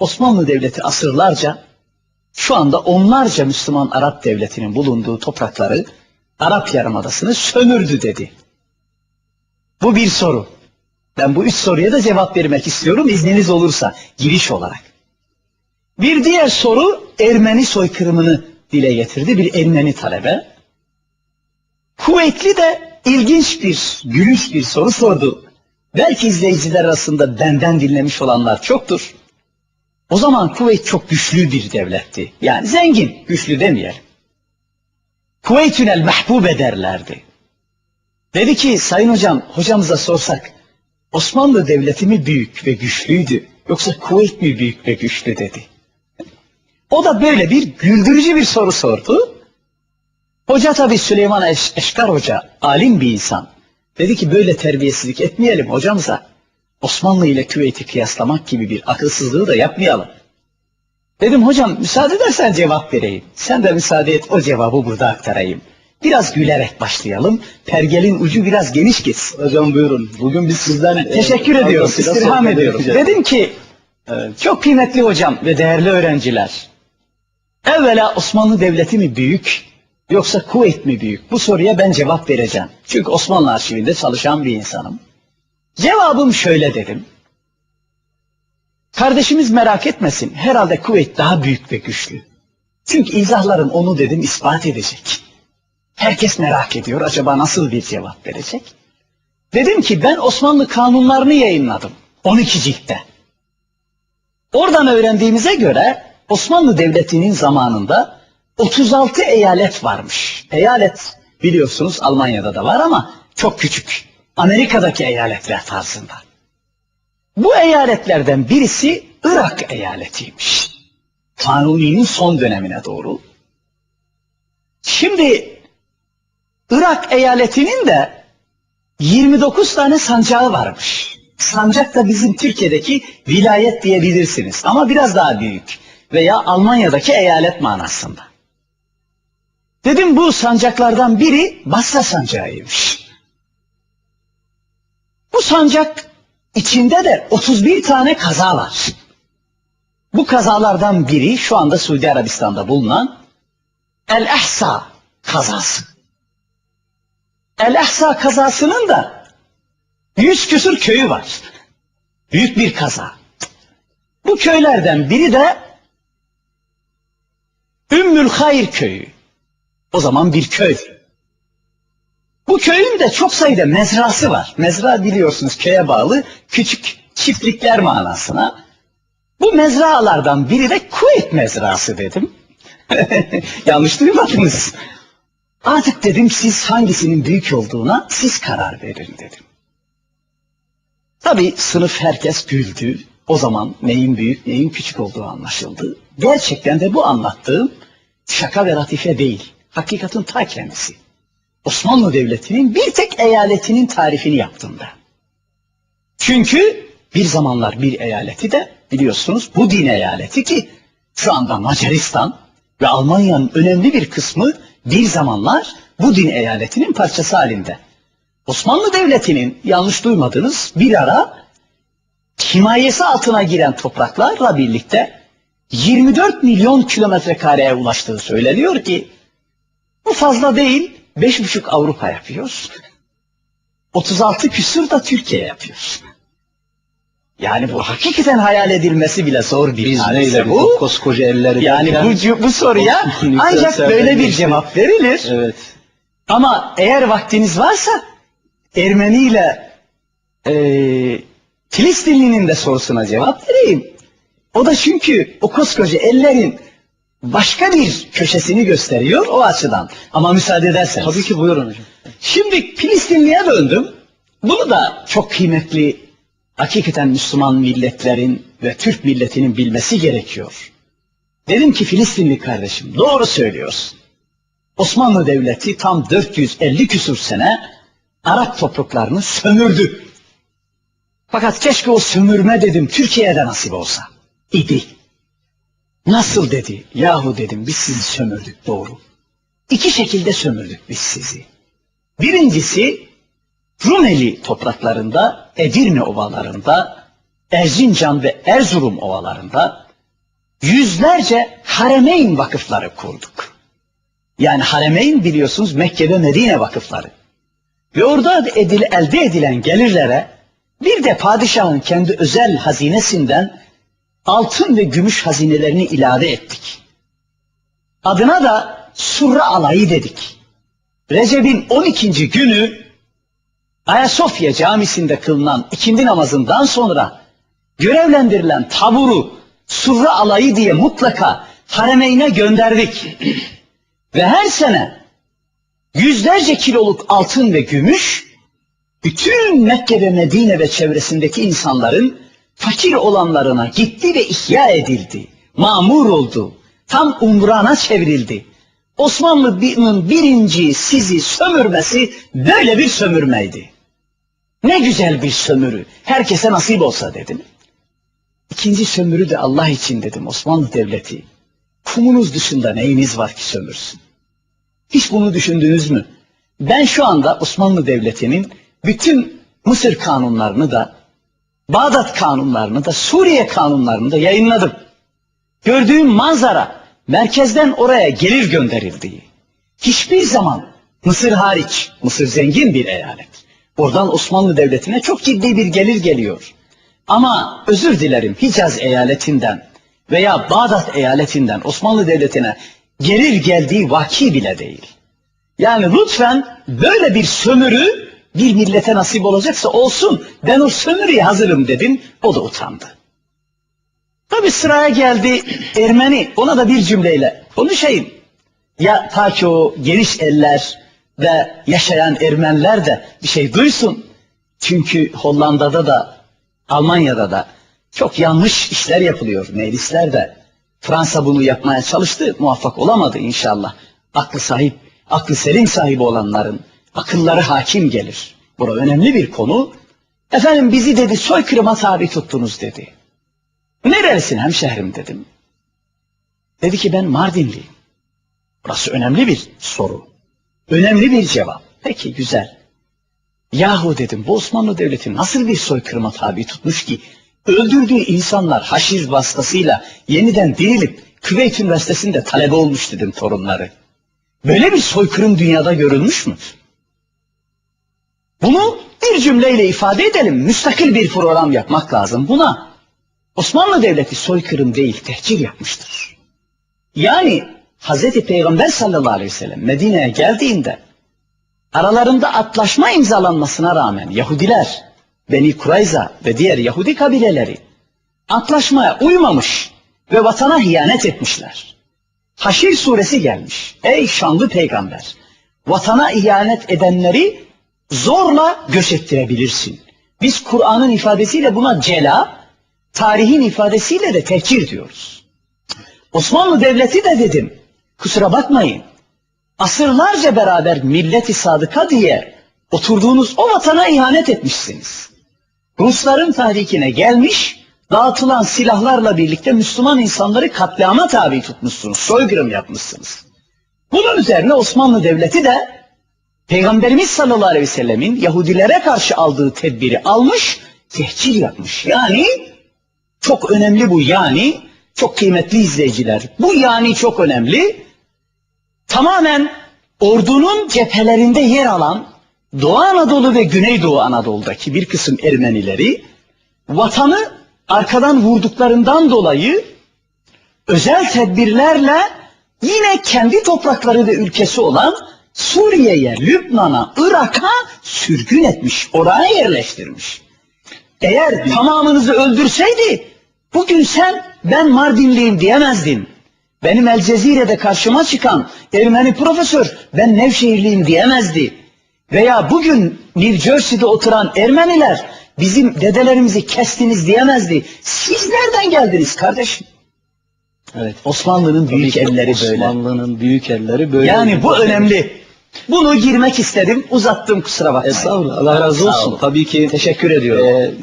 Osmanlı Devleti asırlarca şu anda onlarca Müslüman Arap devletinin bulunduğu toprakları Arap Yarımadası'nı sömürdü dedi. Bu bir soru. Ben bu üç soruya da cevap vermek istiyorum izniniz olursa giriş olarak. Bir diğer soru Ermeni soykırımını dile getirdi bir Ermeni talebe. Kuvvetli de ilginç bir, gülünç bir soru sordu. Belki izleyiciler arasında benden dinlemiş olanlar çoktur. O zaman Kuveyt çok güçlü bir devletti. Yani zengin, güçlü demeyelim. Kuveytün el mahbube derlerdi. Dedi ki sayın hocam, hocamıza sorsak Osmanlı devleti mi büyük ve güçlüydü yoksa Kuveyt mi büyük ve güçlü dedi. O da böyle bir güldürücü bir soru sordu. Hoca tabi Süleyman Eş Eşkar Hoca alim bir insan. Dedi ki böyle terbiyesizlik etmeyelim hocamıza. Osmanlı ile Küveyt'i kıyaslamak gibi bir akılsızlığı da yapmayalım. Dedim hocam müsaade edersen cevap vereyim. Sen de müsaade et o cevabı burada aktarayım. Biraz gülerek başlayalım. Pergelin ucu biraz geniş gitsin. Hocam buyurun. Bugün biz sizden e, Teşekkür ediyorum. fazlasıyla İstirham edeceğiz. Dedim ki Evet. çok kıymetli hocam ve değerli öğrenciler. Evvela Osmanlı Devleti mi büyük yoksa Kuveyt mi büyük? Bu soruya ben cevap vereceğim. Çünkü Osmanlı arşivinde çalışan bir insanım. Cevabım şöyle dedim. Kardeşimiz merak etmesin. Herhalde Kuveyt daha büyük ve güçlü. Çünkü izahlarım onu dedim ispat edecek. Herkes merak ediyor acaba nasıl bir cevap verecek? Dedim ki ben Osmanlı kanunlarını yayınladım. 12 ciltte. Oradan öğrendiğimize göre Osmanlı Devleti'nin zamanında 36 eyalet varmış. Eyalet biliyorsunuz Almanya'da da var ama çok küçük. Amerika'daki eyaletler tarzında. Bu eyaletlerden birisi Irak eyaletiymiş. Kanuni'nin son dönemine doğru. Şimdi Irak eyaletinin de 29 tane sancağı varmış. Sancak da bizim Türkiye'deki vilayet diyebilirsiniz ama biraz daha büyük veya Almanya'daki eyalet manasında. Dedim bu sancaklardan biri Basra sancağıymış. Bu sancak içinde de 31 tane kaza var. Bu kazalardan biri şu anda Suudi Arabistan'da bulunan El Ahsa kazası. El Ahsa kazasının da yüz küsur köyü var. Büyük bir kaza. Bu köylerden biri de Ümmül Hayr köyü. O zaman bir köy. Bu köyün de çok sayıda mezrası var. Mezra biliyorsunuz köye bağlı küçük çiftlikler manasına. Bu mezralardan biri de Kuveyt mezrası dedim. Yanlış duymadınız. Artık dedim siz hangisinin büyük olduğuna siz karar verin dedim. Tabii sınıf herkes güldü. O zaman neyin büyük neyin küçük olduğu anlaşıldı. Gerçekten de bu anlattığım şaka ve latife değil. Hakikatin ta kendisi. Osmanlı Devleti'nin bir tek eyaletinin tarifini yaptım ben. Çünkü bir zamanlar bir eyaleti de biliyorsunuz bu din eyaleti ki şu anda Macaristan ve Almanya'nın önemli bir kısmı bir zamanlar bu din eyaletinin parçası halinde. Osmanlı Devleti'nin yanlış duymadınız bir ara himayesi altına giren topraklarla birlikte 24 milyon kilometre kareye ulaştığı söyleniyor ki bu fazla değil 5,5 Avrupa yapıyor. 36 küsur da Türkiye yapıyor. Yani bu hakikaten hayal edilmesi bile zor bir Biz neyle bu. koskoca elleri Yani bu, bu soruya ancak böyle bir cevap verilir. Evet. Ama eğer vaktiniz varsa Ermeni ile eee Filistinlinin de sorusuna cevap vereyim. O da çünkü o koskoca ellerin başka bir köşesini gösteriyor o açıdan. Ama müsaade ederseniz. Tabii ki buyurun hocam. Şimdi Filistinli'ye döndüm. Bunu da çok kıymetli hakikaten Müslüman milletlerin ve Türk milletinin bilmesi gerekiyor. Dedim ki Filistinli kardeşim doğru söylüyorsun. Osmanlı Devleti tam 450 küsur sene Arap topraklarını sömürdü. Fakat keşke o sömürme dedim Türkiye'de nasip olsa. İdi. Nasıl dedi? Yahu dedim biz sizi sömürdük doğru. İki şekilde sömürdük biz sizi. Birincisi Rumeli topraklarında, Edirne ovalarında, Erzincan ve Erzurum ovalarında yüzlerce haremeyn vakıfları kurduk. Yani haremeyn biliyorsunuz Mekke ve Medine vakıfları. Ve orada edil, elde edilen gelirlere bir de padişahın kendi özel hazinesinden altın ve gümüş hazinelerini ilave ettik. Adına da Surra Alayı dedik. Recep'in 12. günü Ayasofya camisinde kılınan ikindi namazından sonra görevlendirilen taburu Surra Alayı diye mutlaka haremeyne gönderdik. ve her sene yüzlerce kiloluk altın ve gümüş bütün Mekke ve Medine ve çevresindeki insanların fakir olanlarına gitti ve ihya edildi. Mamur oldu. Tam umrana çevrildi. Osmanlı'nın birinci sizi sömürmesi böyle bir sömürmeydi. Ne güzel bir sömürü. Herkese nasip olsa dedim. İkinci sömürü de Allah için dedim Osmanlı Devleti. Kumunuz dışında neyiniz var ki sömürsün? Hiç bunu düşündünüz mü? Ben şu anda Osmanlı Devleti'nin bütün Mısır kanunlarını da, Bağdat kanunlarını da, Suriye kanunlarını da yayınladım. Gördüğüm manzara merkezden oraya gelir gönderildiği. Hiçbir zaman Mısır hariç, Mısır zengin bir eyalet. Oradan Osmanlı Devleti'ne çok ciddi bir gelir geliyor. Ama özür dilerim Hicaz eyaletinden veya Bağdat eyaletinden Osmanlı Devleti'ne gelir geldiği vaki bile değil. Yani lütfen böyle bir sömürü bir millete nasip olacaksa olsun. Ben o sömürüye hazırım dedim. O da utandı. Tabi sıraya geldi Ermeni. Ona da bir cümleyle konuşayım. Ya ta ki o geniş eller ve yaşayan Ermeniler de bir şey duysun. Çünkü Hollanda'da da Almanya'da da çok yanlış işler yapılıyor meclislerde. Fransa bunu yapmaya çalıştı, muvaffak olamadı inşallah. Aklı sahip, aklı selim sahibi olanların akılları hakim gelir. Bura önemli bir konu. Efendim bizi dedi soykırıma tabi tuttunuz dedi. Nerelisin hemşehrim dedim. Dedi ki ben Mardinliyim. Burası önemli bir soru. Önemli bir cevap. Peki güzel. Yahu dedim bu Osmanlı Devleti nasıl bir soykırıma tabi tutmuş ki öldürdüğü insanlar haşir vasıtasıyla yeniden dirilip Küveyt Üniversitesi'nde talebe olmuş dedim torunları. Böyle bir soykırım dünyada görülmüş mü? Bunu bir cümleyle ifade edelim. Müstakil bir program yapmak lazım. Buna Osmanlı Devleti soykırım değil tehcir yapmıştır. Yani Hazreti Peygamber sallallahu aleyhi ve sellem Medine'ye geldiğinde aralarında atlaşma imzalanmasına rağmen Yahudiler, Beni Kurayza ve diğer Yahudi kabileleri antlaşmaya uymamış ve vatana hıyanet etmişler. Haşir suresi gelmiş. Ey şanlı peygamber! Vatana ihanet edenleri zorla göç ettirebilirsin. Biz Kur'an'ın ifadesiyle buna cela, tarihin ifadesiyle de tehcir diyoruz. Osmanlı Devleti de dedim, kusura bakmayın, asırlarca beraber milleti sadıka diye oturduğunuz o vatana ihanet etmişsiniz. Rusların tahrikine gelmiş, dağıtılan silahlarla birlikte Müslüman insanları katliama tabi tutmuşsunuz, soykırım yapmışsınız. Bunun üzerine Osmanlı Devleti de Peygamberimiz sallallahu aleyhi ve sellemin Yahudilere karşı aldığı tedbiri almış, tehcir yapmış. Yani çok önemli bu yani, çok kıymetli izleyiciler. Bu yani çok önemli. Tamamen ordunun cephelerinde yer alan Doğu Anadolu ve Güneydoğu Anadolu'daki bir kısım Ermenileri vatanı arkadan vurduklarından dolayı özel tedbirlerle yine kendi toprakları ve ülkesi olan Suriye'ye, Lübnan'a, Irak'a sürgün etmiş, oraya yerleştirmiş. Eğer tamamınızı öldürseydi bugün sen ben Mardinliyim diyemezdin. Benim El Cezire'de karşıma çıkan Ermeni profesör ben Nevşehirliyim diyemezdi. Veya bugün New Jersey'de oturan Ermeniler bizim dedelerimizi kestiniz diyemezdi. Siz nereden geldiniz kardeşim? Evet. Osmanlı'nın büyük elleri böyle. Osmanlı'nın büyük elleri böyle. Yani bu önemli. Bunu girmek istedim, uzattım kusura bakmayın. Estağfurullah. Allah razı olsun. Tabii ki Teşekkür ediyorum. e,